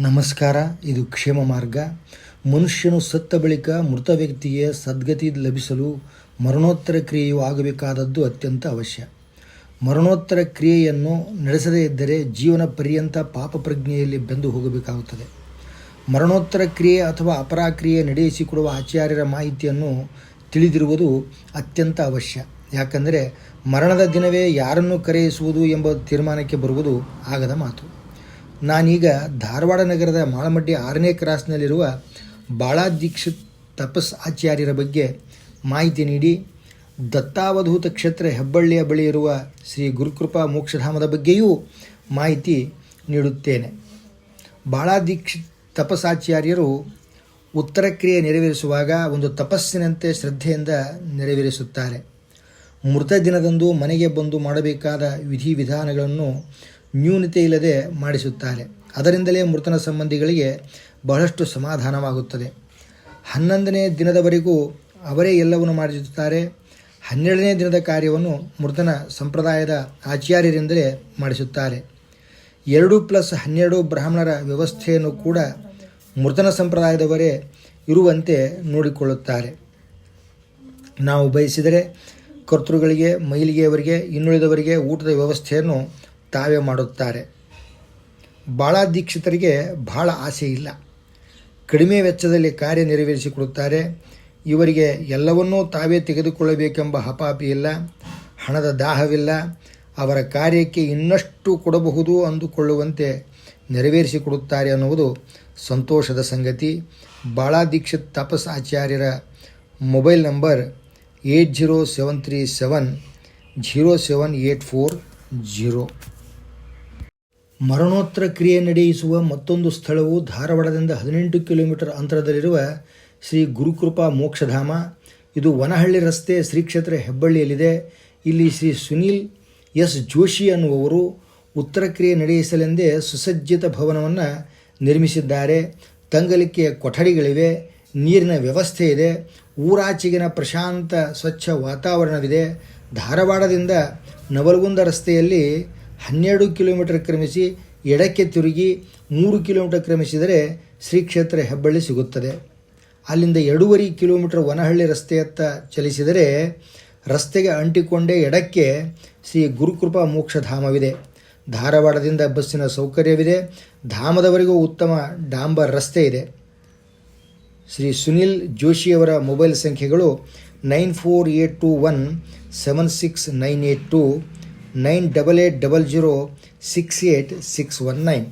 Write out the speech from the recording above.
ನಮಸ್ಕಾರ, ಇದು ಕ್ಷೇಮ ಮಾರ್ಗ. ಮನುಷ್ಯನು ಸತ್ತ ಬಳಿಕ ಮೃತ ವ್ಯಕ್ತಿಗೆ ಸದ್ಗತಿ ಲಭಿಸಲು ಮರಣೋತ್ತರ ಕ್ರಿಯೆಯು ಆಗಬೇಕಾದದ್ದು ಅತ್ಯಂತ ಅವಶ್ಯ. ಮರಣೋತ್ತರ ಕ್ರಿಯೆಯನ್ನು ನಡೆಸದೇ ಇದ್ದರೆ ಜೀವನ ಪರ್ಯಂತ ಪಾಪ ಪ್ರಜ್ಞೆಯಲ್ಲಿ ಬೆಂದು ಹೋಗಬೇಕಾಗುತ್ತದೆ. ಮರಣೋತ್ತರ ಕ್ರಿಯೆ ಅಥವಾ ಅಪರಾಕ್ರಿಯೆ ನಡೆಯಿಸಿಕೊಡುವ ಆಚಾರ್ಯರ ಮಾಹಿತಿಯನ್ನು ತಿಳಿದಿರುವುದು ಅತ್ಯಂತ ಅವಶ್ಯ. ಯಾಕಂದರೆ ಮರಣದ ದಿನವೇ ಯಾರನ್ನು ಕರೆಯಿಸುವುದು ಎಂಬ ತೀರ್ಮಾನಕ್ಕೆ ಬರುವುದು ಆಗದ ಮಾತು. ನಾನೀಗ ಧಾರವಾಡ ನಗರದ ಮಾಳಮಡ್ಡಿ ಆರನೇ ಕ್ರಾಸ್ನಲ್ಲಿರುವ ಬಾಳಾದೀಕ್ಷಿತ್ ತಪಸ್ ಆಚಾರ್ಯರ ಬಗ್ಗೆ ಮಾಹಿತಿ ನೀಡಿ, ದತ್ತಾವಧೂತ ಕ್ಷೇತ್ರ ಹೆಬ್ಬಳ್ಳಿಯ ಬಳಿ ಇರುವ ಶ್ರೀ ಗುರುಕೃಪಾ ಮೋಕ್ಷಧಾಮದ ಬಗ್ಗೆಯೂ ಮಾಹಿತಿ ನೀಡುತ್ತೇನೆ. ಬಾಳಾ ದೀಕ್ಷಿತ್ ತಪಸ್ಸಾಚಾರ್ಯರು ಉತ್ತರ ಕ್ರಿಯೆ ನೆರವೇರಿಸುವಾಗ ಒಂದು ತಪಸ್ಸಿನಂತೆ ಶ್ರದ್ಧೆಯಿಂದ ನೆರವೇರಿಸುತ್ತಾರೆ. ಮೃತ ದಿನದಂದು ಮನೆಗೆ ಬಂದು ಮಾಡಬೇಕಾದ ವಿಧಿವಿಧಾನಗಳನ್ನು ನ್ಯೂನತೆ ಇಲ್ಲದೆ ಮಾಡಿಸುತ್ತಾರೆ. ಅದರಿಂದಲೇ ಮೃತನ ಸಂಬಂಧಿಗಳಿಗೆ ಬಹಳಷ್ಟು ಸಮಾಧಾನವಾಗುತ್ತದೆ. ಹನ್ನೊಂದನೇ ದಿನದವರೆಗೂ ಅವರೇ ಎಲ್ಲವನ್ನು ಮಾಡಿಸುತ್ತಾರೆ. ಹನ್ನೆರಡನೇ ದಿನದ ಕಾರ್ಯವನ್ನು ಮೃತನ ಸಂಪ್ರದಾಯದ ಆಚಾರ್ಯರಿಂದಲೇ ಮಾಡಿಸುತ್ತಾರೆ. ಎರಡು ಪ್ಲಸ್ ಹನ್ನೆರಡು ಬ್ರಾಹ್ಮಣರ ವ್ಯವಸ್ಥೆಯನ್ನು ಕೂಡ ಮೃತನ ಸಂಪ್ರದಾಯದವರೇ ಇರುವಂತೆ ನೋಡಿಕೊಳ್ಳುತ್ತಾರೆ. ನಾವು ಬಯಸಿದರೆ ಕರ್ತೃಗಳಿಗೆ ಮೈಲಿಗೆಯವರಿಗೆ ಇನ್ನುಳಿದವರಿಗೆ ಊಟದ ವ್ಯವಸ್ಥೆಯನ್ನು ತಾವೇ ಮಾಡುತ್ತಾರೆ. ಭಾಳ ದೀಕ್ಷಿತರಿಗೆ ಬಹಳ ಆಸೆ ಇಲ್ಲ. ಕಡಿಮೆ ವೆಚ್ಚದಲ್ಲಿ ಕಾರ್ಯ ನೆರವೇರಿಸಿಕೊಡುತ್ತಾರೆ. ಇವರಿಗೆ ಎಲ್ಲವನ್ನೂ ತಾವೇ ತೆಗೆದುಕೊಳ್ಳಬೇಕೆಂಬ ಹಪಾಪಿ ಇಲ್ಲ. ಹಣದ ದಾಹವಿಲ್ಲ. ಅವರ ಕಾರ್ಯಕ್ಕೆ ಇನ್ನಷ್ಟು ಕೊಡಬಹುದು ಅಂದುಕೊಳ್ಳುವಂತೆ ನೆರವೇರಿಸಿಕೊಡುತ್ತಾರೆ ಅನ್ನುವುದು ಸಂತೋಷದ ಸಂಗತಿ. ಬಾಳಾ ದೀಕ್ಷಿತ್ ತಪಸ್ ಆಚಾರ್ಯರ mobile number eight zero seven three seven zero seven eight four zero. ಮರಣೋತ್ತರ ಕ್ರಿಯೆ ನಡೆಯಿಸುವ ಮತ್ತೊಂದು ಸ್ಥಳವು ಧಾರವಾಡದಿಂದ ಹದಿನೆಂಟು ಕಿಲೋಮೀಟರ್ ಅಂತರದಲ್ಲಿರುವ ಶ್ರೀ ಗುರುಕೃಪಾ ಮೋಕ್ಷಧಾಮ. ಇದು ವನಹಳ್ಳಿ ರಸ್ತೆ ಶ್ರೀ ಕ್ಷೇತ್ರ ಹೆಬ್ಬಳ್ಳಿಯಲ್ಲಿದೆ. ಇಲ್ಲಿ ಶ್ರೀ ಸುನೀಲ್ ಎಸ್ ಜೋಶಿ ಅನ್ನುವವರು ಉತ್ತರ ಕ್ರಿಯೆ ನಡೆಯಿಸಲೆಂದೇ ಸುಸಜ್ಜಿತ ಭವನವನ್ನು ನಿರ್ಮಿಸಿದ್ದಾರೆ. ತಂಗಲಿಕ್ಕೆ ಕೊಠಡಿಗಳಿವೆ, ನೀರಿನ ವ್ಯವಸ್ಥೆ ಇದೆ, ಊರಾಚೆಗಿನ ಪ್ರಶಾಂತ ಸ್ವಚ್ಛ ವಾತಾವರಣವಿದೆ. ಧಾರವಾಡದಿಂದ ನವಲಗುಂದ ರಸ್ತೆಯಲ್ಲಿ ಹನ್ನೆರಡು ಕಿಲೋಮೀಟರ್ ಕ್ರಮಿಸಿ ಎಡಕ್ಕೆ ತಿರುಗಿ ಮೂರು ಕಿಲೋಮೀಟರ್ ಕ್ರಮಿಸಿದರೆ ಶ್ರೀ ಕ್ಷೇತ್ರ ಹೆಬ್ಬಳ್ಳಿ ಸಿಗುತ್ತದೆ. ಅಲ್ಲಿಂದ ಎರಡೂವರೆ ಕಿಲೋಮೀಟರ್ ವನಹಳ್ಳಿ ರಸ್ತೆಯತ್ತ ಚಲಿಸಿದರೆ ರಸ್ತೆಗೆ ಅಂಟಿಕೊಂಡೇ ಎಡಕ್ಕೆ ಶ್ರೀ ಗುರುಕೃಪಾ ಮೋಕ್ಷಧಾಮವಿದೆ. ಧಾರವಾಡದಿಂದ ಬಸ್ಸಿನ ಸೌಕರ್ಯವಿದೆ. ಧಾಮದವರೆಗೂ ಉತ್ತಮ ಡಾಂಬರ್ ರಸ್ತೆ ಇದೆ. ಶ್ರೀ ಸುನಿಲ್ ಜೋಶಿಯವರ ಮೊಬೈಲ್ ಸಂಖ್ಯೆಗಳು nine four eight two one, seven six nine eight two nine double eight double zero six eight six one nine